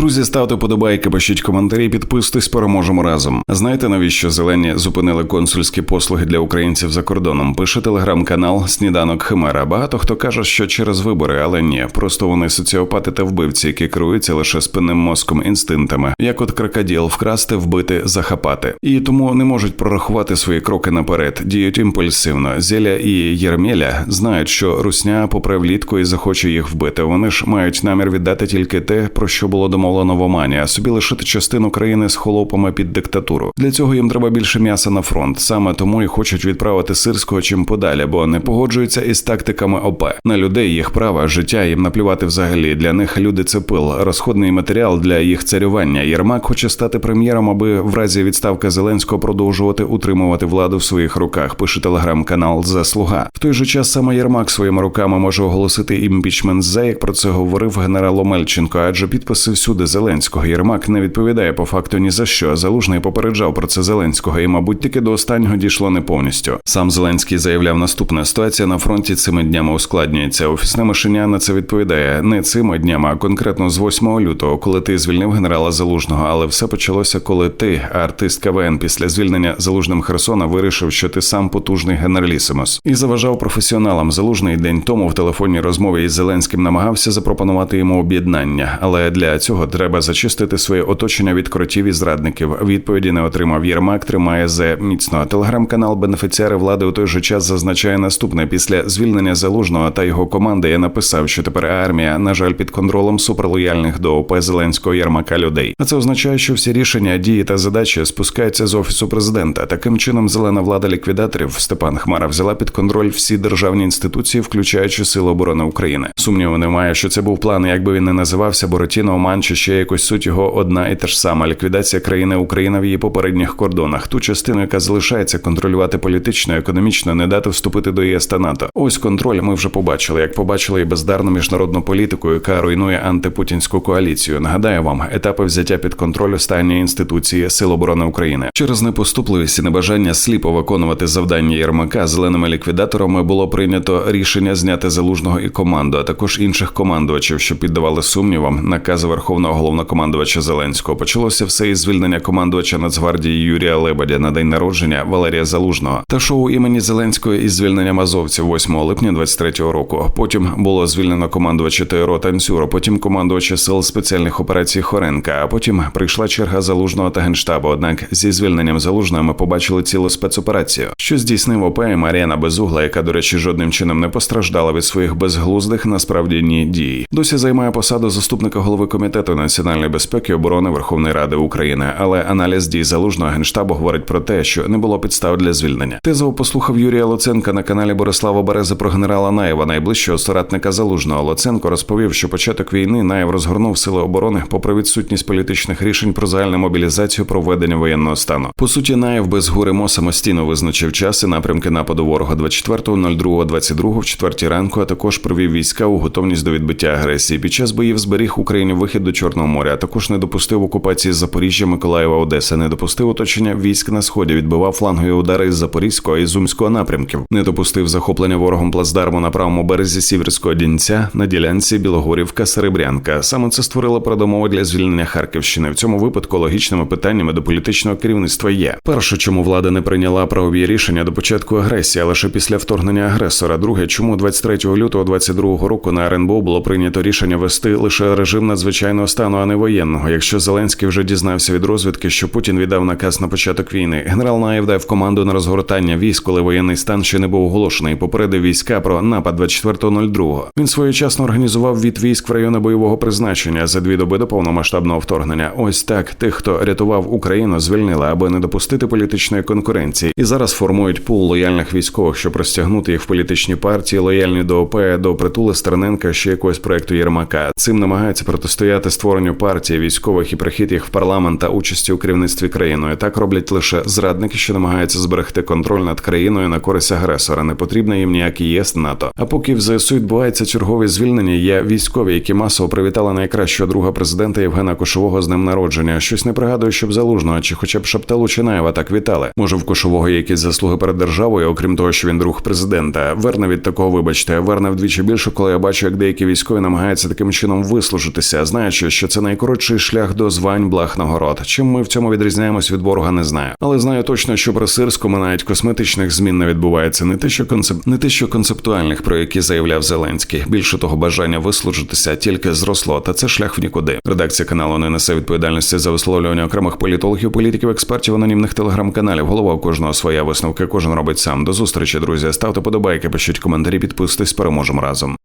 Друзі, ставте подобайки, пишіть коментарі, підписуйтесь, переможемо разом. Знаєте, навіщо зелені зупинили консульські послуги для українців за кордоном? Пише телеграм-канал Сніданок Химера. Багато хто каже, що через вибори, але ні, просто вони соціопати та вбивці, які керуються лише спинним мозком інстинктами, як от крокоділ вкрасти, вбити, захапати, і тому не можуть прорахувати свої кроки наперед, діють імпульсивно. Зеля і Єрмєля знають, що русня попре влітку і захоче їх вбити. Вони ж мають намір віддати тільки те, про що було домовлено в Омані, собі лишити частину країни з холопами під диктатуру. Для цього їм треба більше м'яса на фронт. Саме тому і хочуть відправити сирського чим подалі, бо не погоджуються із тактиками ОП. На людей їх права, життя їм наплювати взагалі. Для них люди це пил, розходний матеріал для їх царювання. Єрмак хоче стати прем'єром, аби в разі відставки Зеленського продовжувати утримувати владу в своїх руках. Пише телеграм-канал Заслуга. В той же час саме Єрмак своїми руками може оголосити імпічмент за як про це говорив генерал Омельченко, адже підписи всюди Зеленського. Єрмак не відповідає по факту ні за що. Залужний попереджав про це Зеленського, і, мабуть, тільки до останнього дійшло не повністю. Сам Зеленський заявляв наступне: ситуація на фронті цими днями ускладнюється. Офісне мишеня на це відповідає не цими днями, а конкретно з 8 лютого, коли ти звільнив генерала Залужного. Але все почалося, коли ти, артист КВН, після звільнення залужним Херсона, вирішив, що ти сам потужний генералісимос і заважав професіоналам. Залужний день тому в телефонній розмові із Зеленським намагався запропонувати йому об'єднання, але для цього треба зачистити своє оточення від кротів і зрадників. Відповіді не отримав Єрмак. Тримає зе міцно. Телеграм-канал бенефіціари влади у той же час зазначає наступне: після звільнення залужного та його команди я написав, що тепер армія, на жаль, під контролем суперлояльних до ОП Зеленського Єрмака людей. А це означає, що всі рішення, дії та задачі спускаються з офісу президента. Таким чином, зелена влада ліквідаторів Степан Хмара взяла під контроль всі державні інституції, включаючи Сили оборони України. Сумніву немає, що це був план, якби він не називався Боротіно Оман чи ще якось суть його одна і та ж сама ліквідація країни Україна в її попередніх кордонах. Ту частину, яка залишається контролювати політично, економічно, не дати вступити до ЄС та НАТО. Ось контроль. Ми вже побачили, як побачили і бездарну міжнародну політику, яка руйнує антипутінську коаліцію. Нагадаю вам, етапи взяття під контроль останньої інституції Сил оборони України через непоступливість і небажання сліпо виконувати завдання Єрмака зеленими ліквідаторами було прийнято рішення зняти залужного і команду, а також інших командувачів, що піддавали сумнівам накази Верховного головнокомандувача Зеленського. Почалося все із звільнення командувача Нацгвардії Юрія Лебедя на день народження Валерія Залужного та шоу імені Зеленського із звільненням азовців 8 липня 23-го року. Потім було звільнено командувача ТРО Танцюро, потім командувача сил спеціальних операцій Хоренка. А потім прийшла черга залужного та генштабу. Однак зі звільненням залужного ми побачили цілу спецоперацію, що здійснив ОП і Мар'яна Безугла, яка, до речі, жодним чином не постраждала від своїх безглуздих насправді ні дій. Досі займає посаду заступника голови комітету національної безпеки і оборони Верховної Ради України, але аналіз дій залужного генштабу говорить про те, що не було підстав для звільнення. Тезово послухав Юрія Луценка на каналі Борислава Берези про генерала Наєва, найближчого соратника залужного. Луценко розповів, що початок війни Наєв розгорнув сили оборони попри відсутність політичних рішень про загальну мобілізацію проведення воєнного стану. По суті, Наєв без гуримо самостійно визначив час і напрямки нападу ворога 24.02.22 в четвертій ранку, а також провів війська у готовність до відбиття агресії. Під час боїв зберіг Україні вихід до Чорного моря. а Також не допустив окупації Запоріжжя, Миколаєва, Одеси, не допустив оточення військ на сході, відбивав флангові удари із Запорізького і Зумського напрямків, не допустив захоплення ворогом плацдарму на правому березі Сіверського Дінця на ділянці Білогорівка Серебрянка. Саме це створило передумови для звільнення Харківщини. В цьому випадку логічними питаннями до політичного керівництва є перше, чому влада не прийняла правові рішення до початку агресії, а лише після вторгнення агресора. Друге, чому 23 лютого 22 року на РНБО було прийнято рішення вести лише режим надзвичайного стану, а не воєнного. Якщо Зеленський вже дізнався від розвідки, що Путін віддав наказ на початок війни, генерал Наєв дав команду на розгортання військ, коли воєнний стан ще не був оголошений. Попередив війська про напад 24.02. Він своєчасно організував від військ в райони бойового призначення за дві доби до повномасштабного вторгнення. Ось так тих, хто рятував Україну, звільнили, аби не допустити політичної конкуренції, і зараз формують пул лояльних військових, щоб розтягнути їх в політичні партії, лояльні до ОП, до притули Стерненка, ще якогось проекту Єрмака. Цим намагаються протистояти створенню партії військових і прихід їх в парламент та участі у керівництві країною. Так роблять лише зрадники, що намагаються зберегти контроль над країною на користь агресора. Не потрібно їм ніякий ЄС НАТО. А поки в ЗСУ відбувається чергове звільнення, є військові, які масово привітали найкращого друга президента Євгена Кошового з ним народження. Щось не пригадую, щоб залужного чи хоча б Шапталу Чинаєва так вітали. Може, в Кошового є якісь заслуги перед державою, окрім того, що він друг президента. Верне від такого, вибачте, верне вдвічі більше, коли я бачу, як деякі військові намагаються таким чином вислужитися, знаючи, що це найкоротший шлях до звань благ нагород. Чим ми в цьому відрізняємось від ворога, не знаю. Але знаю точно, що при сирському навіть косметичних змін не відбувається не те, що концеп... не те, що концептуальних, про які заявляв Зеленський. Більше того, бажання вислужитися тільки зросло, та це шлях в нікуди. Редакція каналу не несе відповідальності за висловлювання окремих політологів, політиків, експертів, анонімних телеграм-каналів. Голова у кожного своя висновки. Кожен робить сам. До зустрічі, друзі. Ставте подобайки, пишіть коментарі, підписуйтесь, переможемо разом.